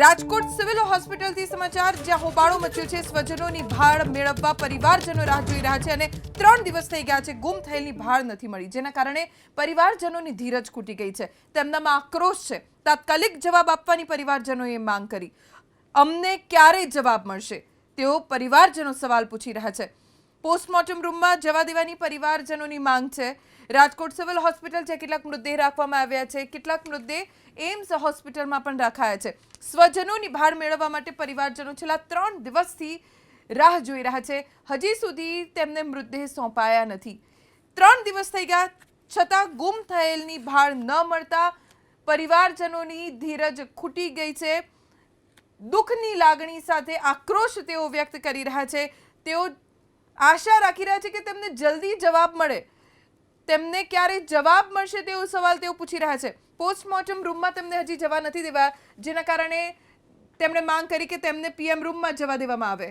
Rajkot civil હોસ્પિટલથી સમાચાર, જ્યાં હોબાળો મચ્યો છે. સ્વજનોની ભાળ મેળવવા પરિવારજનો રાહ જોઈ રહ્યા છે અને ત્રણ દિવસ થઈ ગયા છે. ગુમ થયેલી ભાળ નથી મળી, જેના કારણે પરિવારજનોની ધીરજ ખૂટી ગઈ છે. તેમનામાં આક્રોશ છે. તાત્કાલિક જવાબ આપવાની પરિવારજનોએ માંગ કરી. અમને ક્યારે જવાબ મળશે? તેઓ પરિવારજનો સવાલ પૂછી રહ્યા છે. પોસ્ટમોર્ટમ રૂમમાં જવા દેવાની પરિવારજનોની માંગ છે. રાજકોટ સિવિલ હોસ્પિટલ છે કેટલાક મૃતદેહ રાખવામાં આવ્યા છે, કેટલાક મૃતદેહ એમ્સ હોસ્પિટલમાં પણ રાખાયા છે. સ્વજનોની ભાળ મેળવવા માટે પરિવારજનો છેલ્લા ત્રણ દિવસથી રાહ જોઈ રહ્યા છે. હજી સુધી તેમને મૃતદેહ સોંપાયા નથી. ત્રણ દિવસ થઈ ગયા, છતાં ગુમ થયેલની ભાળ ન મળતા પરિવારજનોની ધીરજ ખૂટી ગઈ છે. દુઃખની લાગણી સાથે આક્રોશ તેઓ વ્યક્ત કરી રહ્યા છે. તેઓ આશા રાખી રહ્યા છે કે તેમને જલ્દી જવાબ મળે. તેમને ક્યારે જવાબ મળશે તેવો સવાલ તેઓ પૂછી રહ્યા છે. પોસ્ટમોર્ટમ રૂમમાં તેમને હજી જવા નથી દેવા, જેના કારણે તેમણે માંગ કરી કે તેમને પીએમ રૂમમાં જવા દેવામાં આવે.